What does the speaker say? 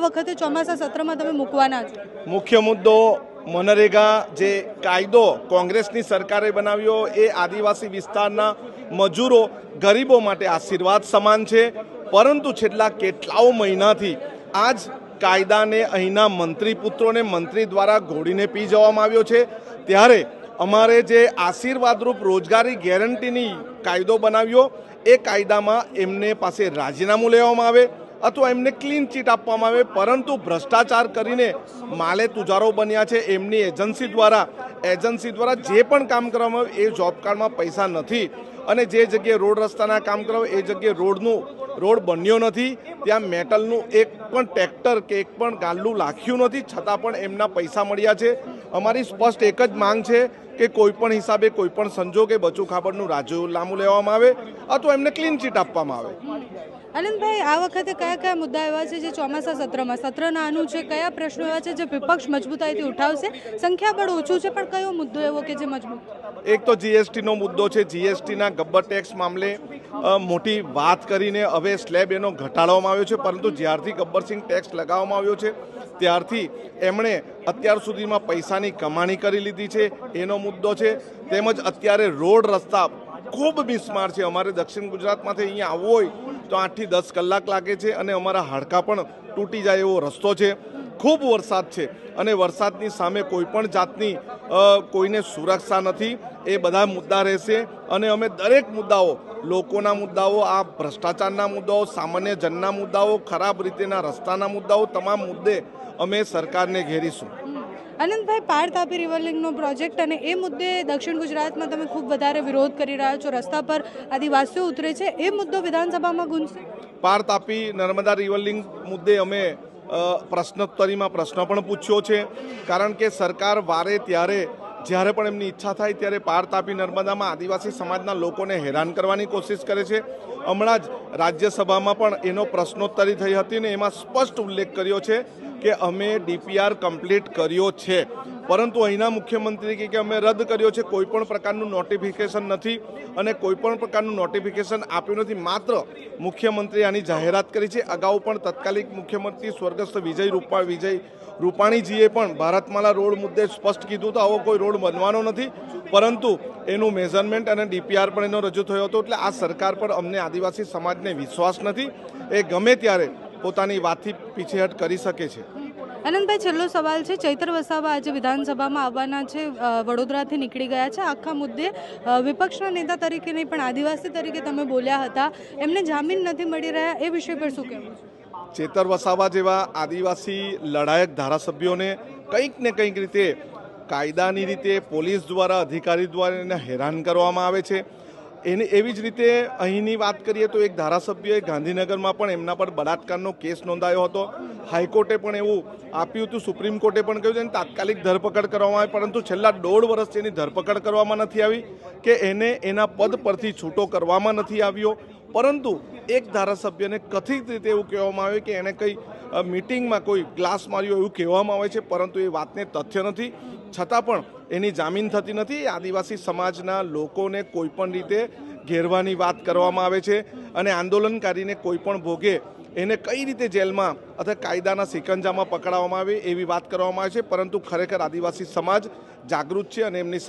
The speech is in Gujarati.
આ વખતે ચોમાસા સત્રમાં તમે મૂકવાના છો? મુખ્ય મુદ્દો મનરેગા જે કાયદો કોંગ્રેસની સરકારે બનાવ્યો એ આદિવાસી વિસ્તારના મજૂરો ગરીબો માટે આશીર્વાદ સમાન છે. પરંતુ છેલ્લા કેટલાઓ મહિનાથી આ જ કાયદાને અહીંના મંત્રી પુત્રોને મંત્રી દ્વારા ઘોડીને પી જવામાં આવ્યો છે. ત્યારે અમારે જે આશીર્વાદરૂપ રોજગારી ગેરંટીની કાયદો બનાવ્યો, એ કાયદામાં એમને પાસે રાજીનામું લેવામાં આવે. અથવા એમને ક્લીન ચીટ આપવામાં આવે, પરંતુ ભ્રષ્ટાચાર કરીને માલે તુજારો બન્યા છે એમની એજન્સી દ્વારા. એજન્સી દ્વારા જે પણ કામ કરવામાં આવે એ જોબ કાર્ડમાં પૈસા નથી. અને જે જગ્યાએ રોડ રસ્તાના કામ કરવા એ જગ્યાએ રોડનું, રોડ બન્યો નથી. ત્યાં મેટલનું એક પણ ટ્રેક્ટર કે એક પણ ગાલ્લું લાખ્યું નથી, છતાં પણ એમના પૈસા મળ્યા છે. અમારી સ્પષ્ટ એક જ માંગ છે કે કોઈપણ હિસાબે કોઈપણ સંજોગે બચુ ખાબડનું રાજીનામું લેવામાં આવે. અથવા એમને ક્લીન ચીટ આપવામાં આવે. આનંદભાઈ, આ વખતે કયા કયા મુદ્દા એવા છે જે ચોમાસા સત્રમાં? સત્ર નાનું છે, કયા પ્રશ્નો એવા છે જે વિપક્ષ મજબૂતાઈથી ઉઠાવશે? સંખ્યાબળ ઓછું છે, પણ કયો મુદ્દો એવો કે જે મજબૂત? એક તો જીએસટીનો મુદ્દો છે. જીએસટીના ગબ્બર ટેક્સ મામલે મોટી વાત કરીને હવે સ્લેબ એનો ઘટાડવામાં આવ્યો છે, પરંતુ જ્યારથી ગબ્બરસિંહ ટેક્સ લગાવવામાં આવ્યો છે, ત્યારથી એમણે અત્યાર સુધીમાં પૈસાની કમાણી કરી લીધી છે. એનો મુદ્દો છે. તેમજ અત્યારે રોડ રસ્તા ખૂબ બિસ્માર છે. અમારે દક્ષિણ ગુજરાતમાંથી અહીંયા આવવું હોય તો આઠથી દસ કલાક લાગે છે અને અમારા હાડકાં પણ તૂટી જાય એવો રસ્તો છે. ખૂબ વરસાદ છે અને વરસાદની સામે કોઈ પણ જાતની કોઈને સુરક્ષા નથી. એ બધા મુદ્દા રહેશે અને અમે દરેક મુદ્દાઓ, લોકોના મુદ્દાઓ, આ ભ્રષ્ટાચારના મુદ્દાઓ, સામાન્ય જનના મુદ્દાઓ, ખરાબ રીતેના રસ્તાના મુદ્દાઓ, તમામ મુદ્દે અમે સરકારને ઘેરીશું. આનંદભાઈ પાર તાપી રિવરલિંગનો પ્રોજેક્ટ અને એ મુદ્દે દક્ષિણ ગુજરાતમાં તમે ખૂબ વધારે વિરોધ કરી રહ્યા છો. રસ્તા પર આદિવાસીઓ ઉતરે છે. એ મુદ્દો વિધાનસભામાં ગુંજશે? પાર તાપી નર્મદા રિવરલિંગ મુદ્દે અમે પ્રશ્નોત્તરીમાં પ્રશ્ન પણ પૂછ્યો છે. કારણ કે સરકાર વારે ત્યારે જ્યારે પણ એમની ઈચ્છા થાય ત્યારે પાર તાપી નર્મદામાં આદિવાસી સમાજના લોકોને હેરાન કરવાની કોશિશ કરે છે. હમણાં જ રાજ્યસભામાં પણ એનો પ્રશ્નોત્તરી થઈ હતી ને એમાં સ્પષ્ટ ઉલ્લેખ કર્યો છે કે અમે ડીપીઆર કમ્પ્લીટ કર્યો છે. પરંતુ અહીંના મુખ્યમંત્રી કહે કે અમે રદ કર્યો છે, કોઈ પણ પ્રકારનું નોટિફિકેશન નથી અને કોઈ પણ પ્રકારનું નોટિફિકેશન આપ્યું નથી. માત્ર મુખ્યમંત્રી આની જાહેરાત કરી છે. અગાઉ પણ તત્કાલિક મુખ્યમંત્રી સ્વર્ગસ્થ વિજય રૂપા, વિજય રૂપાણીજીએ પણ ભારતમાલા રોડ મુદ્દે સ્પષ્ટ કીધું તો આવો કોઈ રોડ બનવાનો નથી. પરંતુ એનું મેઝરમેન્ટ અને ડીપીઆર પણ એનો રજૂ થયો હતો. એટલે આ સરકાર પર અમને આદિવાસી સમાજને વિશ્વાસ નથી. એ ગમે ત્યારે પોતાની વાતથી પીછેહટ કરી શકે છે. આનંદભાઈ, છેલ્લો સવાલ છે. ચૈતર વસાવા આજે વિધાનસભામાં આવવાના છે. વડોદરાથી નીકળી ગયા છે. આખા મુદ્દે વિપક્ષના નેતા તરીકે નહીં, પણ આદિવાસી તરીકે તમે બોલ્યા હતા. એમને જામીન નથી મળી રહ્યા. એ વિષય પર શું કહેવું ચેતર વસાવા જેવા આદિવાસી લડાયક ધારાસભ્યોને કંઈક ને કંઈક રીતે કાયદાની રીતે પોલીસ દ્વારા, અધિકારી દ્વારા એને હેરાન કરવામાં આવે છે. એને એવી જ રીતે અહીંની વાત કરીએ તો એક ધારાસભ્યએ ગાંધીનગરમાં પણ એમના પર બળાત્કારનો કેસ નોંધાયો હતો. હાઈકોર્ટે પણ એવું આપ્યું હતું, સુપ્રીમ કોર્ટે પણ કહ્યું છે એની તાત્કાલિક ધરપકડ કરવામાં આવી. પરંતુ છેલ્લા દોઢ વર્ષથી એની ધરપકડ કરવામાં નથી આવી કે એને એના પદ પરથી છૂટો કરવામાં નથી આવ્યો. પરંતુ એક ધારાસભ્યને કથિત રીતે એવું કહેવામાં આવે કે એણે કંઈ મિટિંગમાં કોઈ ગ્લાસ માર્યો એવું કહેવામાં આવે છે, પરંતુ એ વાતને તથ્ય નથી. છતાં પણ એની જામીન થતી નથી. આદિવાસી સમાજના લોકોને કોઈ પણ રીતે ઘેરવાની વાત કરવામાં આવે છે અને આંદોલનકારીને કોઈપણ ભોગે એને કઈ રીતે જેલમાં અથવા કાયદાના સિકંજામાં પકડાવવામાં આવે એવી વાત કરવામાં આવે છે. પરંતુ ખરેખર આદિવાસી સમાજ જાગૃત છે અને એમની